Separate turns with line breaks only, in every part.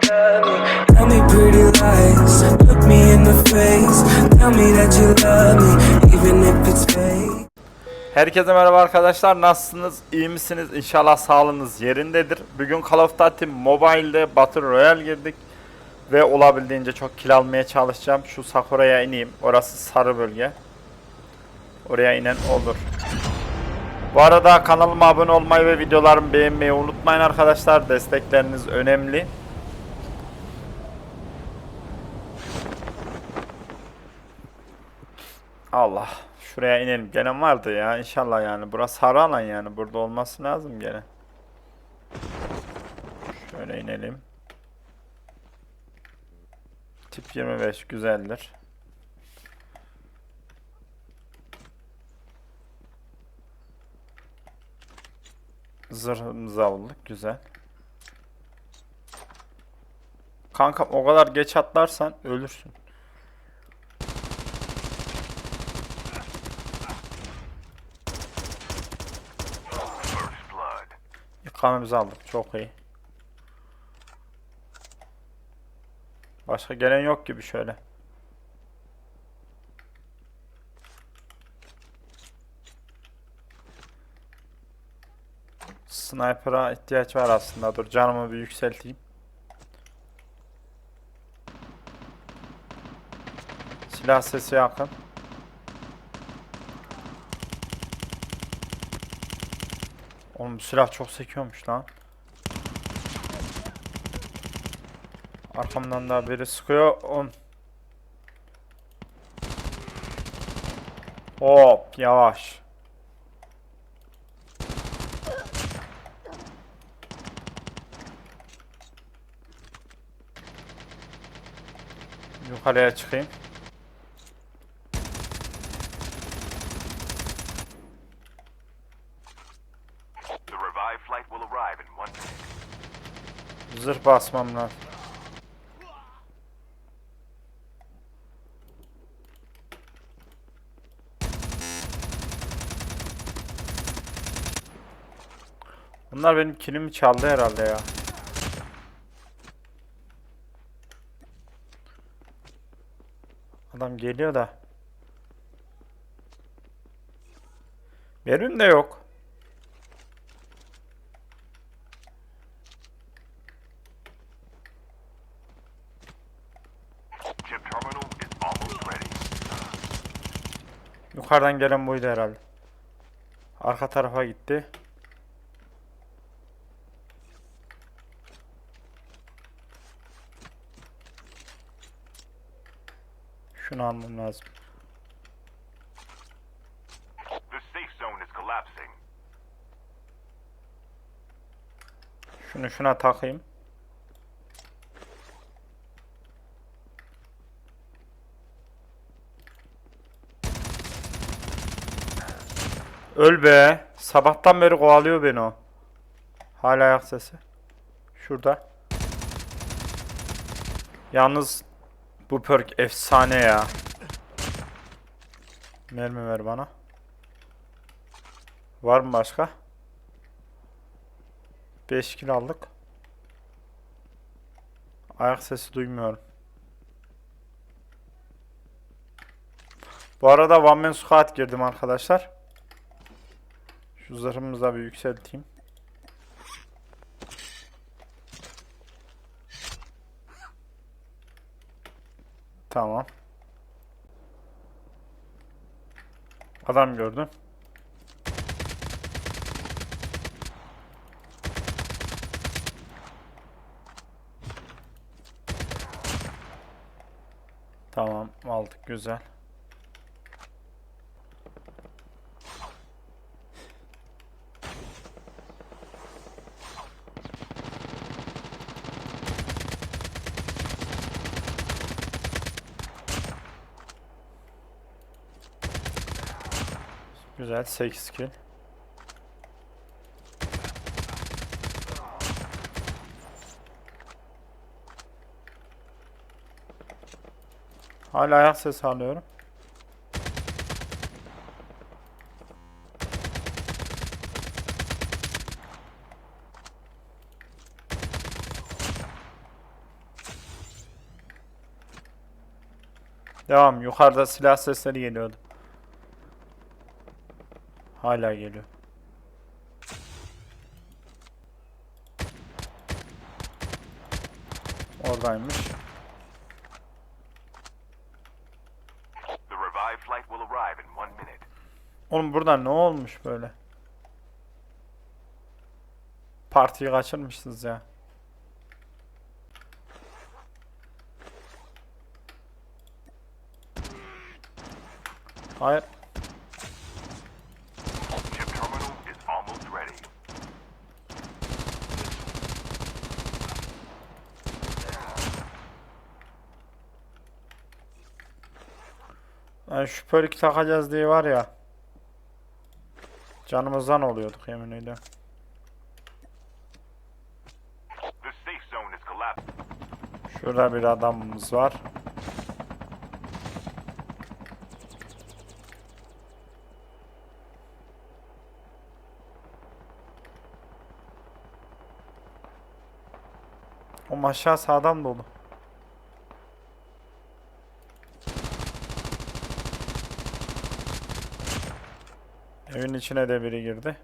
Tell me pretty lies. Look me in the face. Tell me that you love me, even if it's fake.
Herkese merhaba arkadaşlar. Nasılsınız? İyi misiniz? İnşallah sağlığınız yerindedir. Bugün Call of Duty Mobile'de Battle Royale girdik. Ve olabildiğince çok kill almaya çalışacağım. Şu Sakura'ya ineyim. Orası sarı bölge. Oraya inen olur. Bu arada kanalıma abone olmayı ve videolarımı beğenmeyi unutmayın arkadaşlar. Destekleriniz önemli. Allah. Şuraya inelim. Gelen vardı ya. İnşallah yani. Burası sarı alan yani. Burada olması lazım gene. Şöyle inelim. Tip 25 güzeldir. Zırhımızı aldık. Güzel. Kankam o kadar geç atlarsan ölürsün. İkamemizi aldık. Çok iyi. Başka gelen yok gibi şöyle. Sniper'a ihtiyaç var aslında. Dur canımı bir yükselteyim. Silah sesi yakın. Oğlum bu silah çok sekiyormuş lan. Arkamdan da biri sıkıyor. On. Hop yavaş. Yukarıya çıkayım. Zırh basmam lazım. Bunlar benim kilimi çaldı herhalde ya. Adam geliyor da. Benim de yok. Yukarıdan gelen buydu herhalde. Arka tarafa gitti. Şunu almam lazım. Şunu şuna takayım. Öl be. Sabahtan beri kovalıyor beni o. Hala ayak sesi. Şurada. Yalnız bu perk efsane ya. Mermi ver bana. Var mı başka? 5 kill aldık. Ayak sesi duymuyorum. Bu arada One Man girdim arkadaşlar. Şu zırhımızı da bir yükselteyim. Tamam. Adam gördüm. Tamam aldık güzel. Güzel 8 kill. Hala ayak sesi alıyorum. Devam. Yukarıda silah sesleri geliyordu. Hala geliyor. Oradaymış. Oğlum burada ne olmuş böyle? Partiyi kaçırmışsınız ya. Hayır. Yani şüpheli iki takacağız diye var ya. Canımızdan oluyorduk yemin ediyorum. Şurada bir adamımız var. O aşağı sağdan dolu. Evin içine de biri girdi.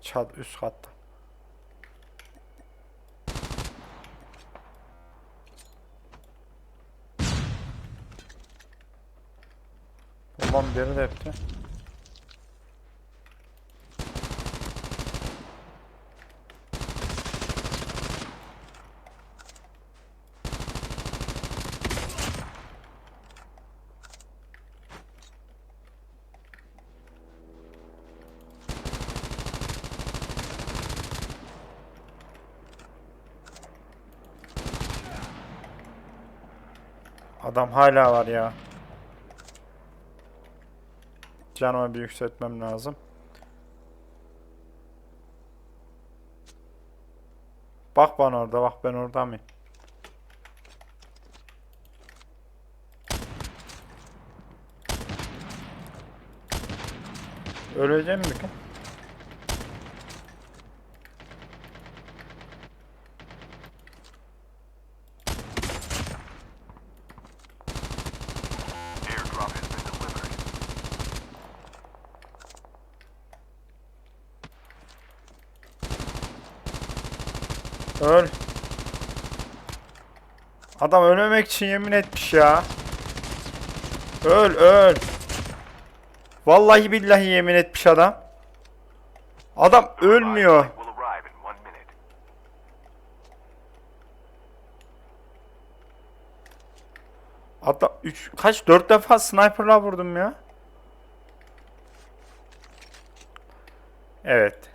Çat üst katta. Babam biri de etti. Adam hala var ya. Canımı bir yükseltmem lazım. Bak bana orada bak ben orada mıyım? Öleceğim mi ki? Öl. Adam ölmemek için yemin etmiş ya. Öl öl. Vallahi billahi yemin etmiş adam. Adam ölmüyor. Adam 3 kaç 4 defa sniper'la vurdum ya. Evet.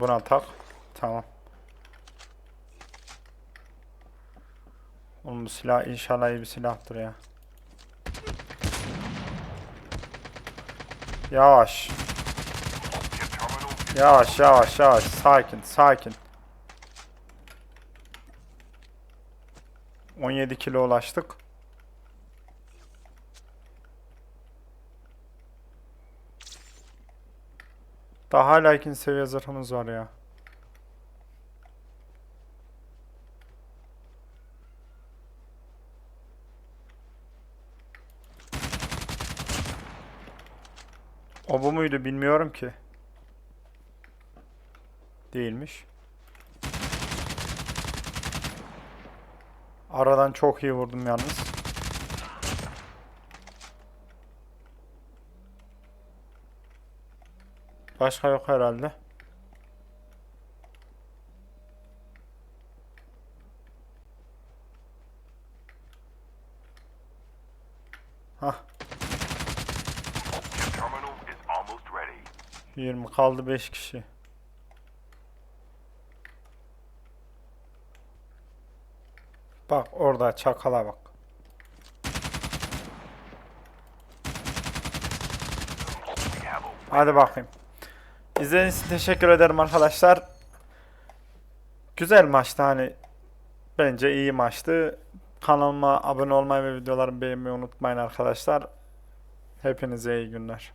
Buna tak. Tamam. Oğlum bu silah inşallah iyi bir silahtır ya. Yavaş. Yavaş yavaş yavaş sakin sakin. 17 kilo ulaştık. Daha hala ikinci seviye zırhımız var ya. O bu muydu bilmiyorum ki. Değilmiş. Aradan çok iyi vurdum yalnız. Başka yok herhalde. Hah,
chip terminal is almost ready.
20 kaldı 5 kişi. Bak orada çakala bak. Hadi bakayım. İzlediğiniz için teşekkür ederim arkadaşlar. Güzel maçtı hani. Bence iyi maçtı. Kanalıma abone olmayı ve videolarımı beğenmeyi unutmayın arkadaşlar. Hepinize iyi günler.